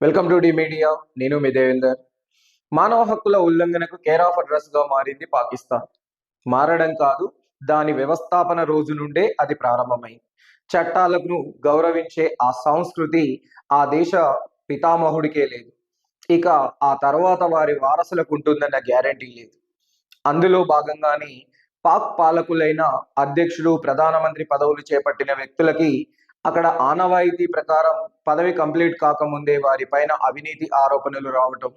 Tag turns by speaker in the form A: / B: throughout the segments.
A: Welcome to D media నేను మీ దేవేందర్. మానవ హక్కుల ఉల్లంఘనకు కేర్ ఆఫ్ అడ్రస్గా మారింది పాకిస్తాన్. మారడం కాదు దాని వ్యవస్థాపన రోజు నుండే అది ప్రారంభమైంది చట్టాలను గౌరవించే ఆ సంస్కృతి ఆ దేశ పితామహుడికే లేదు. ఇక ఆ తర్వాత వారి వారసులకు ఉంటుందన్న గ్యారంటీ లేదు. అందులో భాగంగానే పాక్ పాలకులైన అధ్యక్షుడు ప్రధానమంత్రి పదవులు చేపట్టిన వ్యక్తులకి అక్కడ ఆనవాయితీ ప్రకారం పదవి కంప్లీట్ కాకముందే వారిపైన అవినీతి ఆరోపణలు రావటం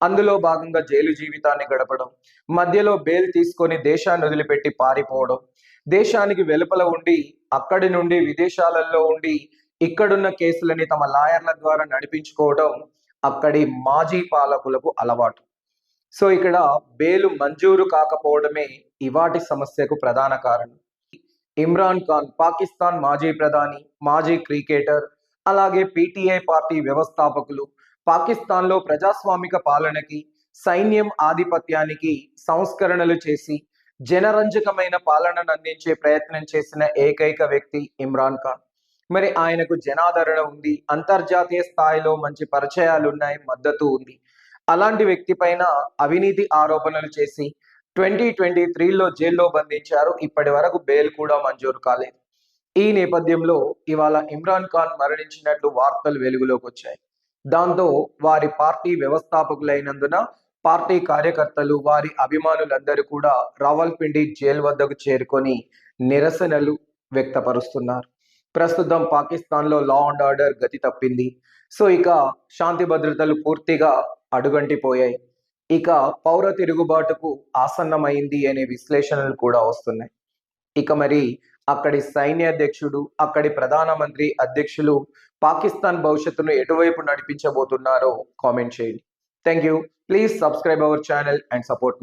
A: అందులో భాగంగా జైలు జీవితాన్ని గడపడం మధ్యలో బెయిల్ తీసుకొని దేశాన్ని వదిలిపెట్టి పారిపోవడం దేశానికి వెలుపల ఉండి అక్కడి నుండి విదేశాలలో ఉండి ఇక్కడున్న కేసులని తమ లాయర్ల ద్వారా నడిపించుకోవడం అక్కడి మాజీ పాలకులకు అలవాటు. సో ఇక్కడ బెయిల్ మంజూరు కాకపోవడమే ఇవాటి సమస్యకు ప్రధాన కారణం. ఇమ్రాన్ ఖాన్ పాకిస్తాన్ మాజీ ప్రధాని మాజీ క్రికెటర్ అలాగే పీటీఐ పార్టీ వ్యవస్థాపకులు పాకిస్తాన్లో ప్రజాస్వామిక పాలనకి సైన్యం ఆధిపత్యానికి సంస్కరణలు చేసి జనరంజకమైన పాలనను అందించే ప్రయత్నం చేసిన ఏకైక వ్యక్తి ఇమ్రాన్ ఖాన్. మరి ఆయనకు జనాదరణ ఉంది అంతర్జాతీయ స్థాయిలో మంచి పరిచయాలున్నాయి మద్దతు ఉంది. అలాంటి వ్యక్తి పైన అవినీతి ఆరోపణలు చేసి ట్వంటీ ట్వంటీ త్రీలో జైల్లో బంధించారు. ఇప్పటి వరకు బెయిల్ కూడా మంజూరు కాలేదు. ఈ నేపథ్యంలో ఇవాళ ఇమ్రాన్ ఖాన్ మరణించినట్లు వార్తలు వెలుగులోకి వచ్చాయి. దాంతో వారి పార్టీ వ్యవస్థాపకులైనందున పార్టీ కార్యకర్తలు వారి అభిమానులందరూ కూడా రావల్పిండి జైలు వద్దకు చేరుకొని నిరసనలు వ్యక్తపరుస్తున్నారు. ప్రస్తుతం పాకిస్తాన్లో లా అండ్ ఆర్డర్ గతి తప్పింది. సో ఇక శాంతి భద్రతలు పూర్తిగా అడుగంటిపోయాయి. ఇక పౌర తిరుగుబాటుకు ఆసన్నమైంది అనే విశ్లేషణలు కూడా వస్తున్నాయి. ఇక మరి అక్కడి సైన్యాధ్యక్షుడు అక్కడి ప్రధానమంత్రి అధ్యక్షులు పాకిస్తాన్ భవిష్యత్తును ఎటువైపు నడిపించబోతున్నారో కామెంట్ చేయండి. Thank you please subscribe our channel and support me.